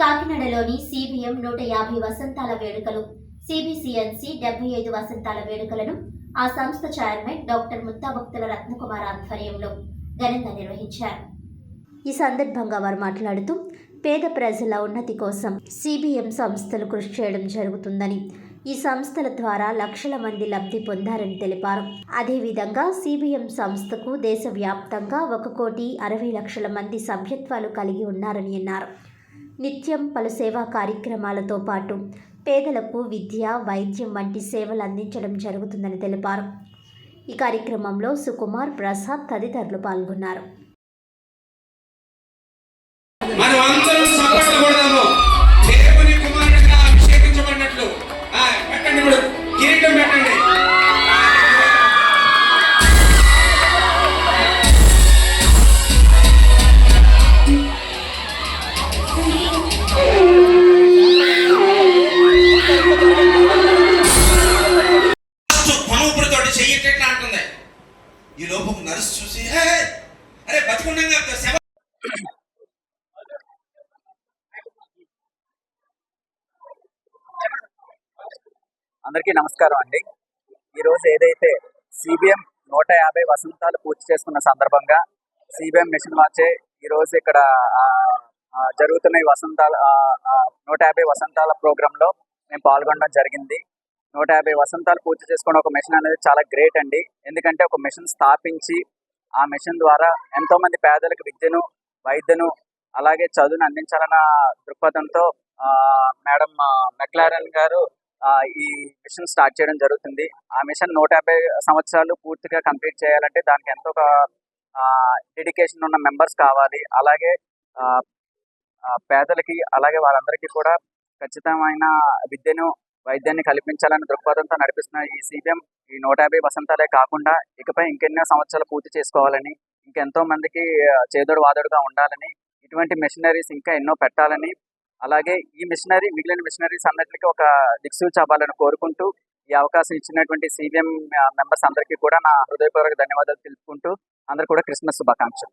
కాకినాడలోని CBM నూట యాభై వసంతాల వేడుకలు సిబిసిఎన్సి డెబ్బై ఐదు వసంతాల వేడుకలను ఆ సంస్థ చైర్మన్ డాక్టర్ ముత్తాభక్తుల రత్నకుమార్ ఆధ్వర్యంలో ఘనంగా నిర్వహించారు. ఈ సందర్భంగా వారు మాట్లాడుతూ పేద ప్రజల ఉన్నతి కోసం సిబిఎం సంస్థలు కృషి చేయడం జరుగుతుందని ఈ సంస్థల ద్వారా లక్షల మంది లబ్ధి పొందారని తెలిపారు. అదేవిధంగా సిబిఎం సంస్థకు దేశవ్యాప్తంగా ఒక కోటి అరవై లక్షల మంది సభ్యత్వాలు కలిగి ఉన్నారని అన్నారు. నిత్యం పలు సేవా కార్యక్రమాలతో పాటు పేదలకు విద్య వైద్యం వంటి సేవలు అందించడం జరుగుతుందని తెలిపారు. ఈ కార్యక్రమంలో సుకుమార్ ప్రసాద్ తదితరులు పాల్గొన్నారు. లోపం చూసి అరే బతికుండగా శవ అందరికీ నమస్కారం అండి. ఈరోజు ఏదైతే సిబిఎం నూట యాభై వసంతాలు పూర్తి చేసుకున్న సందర్భంగా సిబిఎం మిషన్ వాచే ఈరోజు ఇక్కడ జరుగుతున్న ఈ వసంతాల నూట యాభై వసంతాల ప్రోగ్రాంలో మేము పాల్గొనడం జరిగింది. నూట యాభై వసంతాలు పూర్తి చేసుకున్న ఒక మిషన్ అనేది చాలా గ్రేట్ అండి. ఎందుకంటే ఒక మిషన్ స్థాపించి ఆ మిషన్ ద్వారా ఎంతో మంది పేదలకు విద్యను వైద్యను అలాగే చదువును అందించాలన్న దృక్పథంతో మేడం మెక్లారన్ గారు ఈ మిషన్ స్టార్ట్ చేయడం జరుగుతుంది. ఆ మిషన్ నూట యాభై సంవత్సరాలు పూర్తిగా కంప్లీట్ చేయాలంటే దానికి ఎంతో డెడికేషన్ ఉన్న మెంబర్స్ కావాలి. అలాగే పేదలకి అలాగే వాళ్ళందరికీ కూడా ఖచ్చితమైన విద్యను వైద్యాన్ని కల్పించాలనే దృక్పథంతో నడిపిస్తున్న ఈ సిబిఎం ఈ నూట యాభై వసంతాలే కాకుండా ఇకపై ఇంకెన్నో సంవత్సరాలు పూర్తి చేసుకోవాలని ఇంకెంతో మందికి చేదోడు వాదోడుగా ఉండాలని ఇటువంటి మిషనరీస్ ఇంకా ఎన్నో పెట్టాలని అలాగే ఈ మిషనరీ మిగిలిన మిషనరీస్ అన్నిటికీ ఒక దిక్సూచి అవ్వాలని కోరుకుంటూ ఈ అవకాశం ఇచ్చినటువంటి సిబిఎం మెంబర్స్ అందరికీ కూడా నా హృదయపూర్వక ధన్యవాదాలు తెలుపుకుంటూ అందరు కూడా క్రిస్మస్ శుభాకాంక్షలు.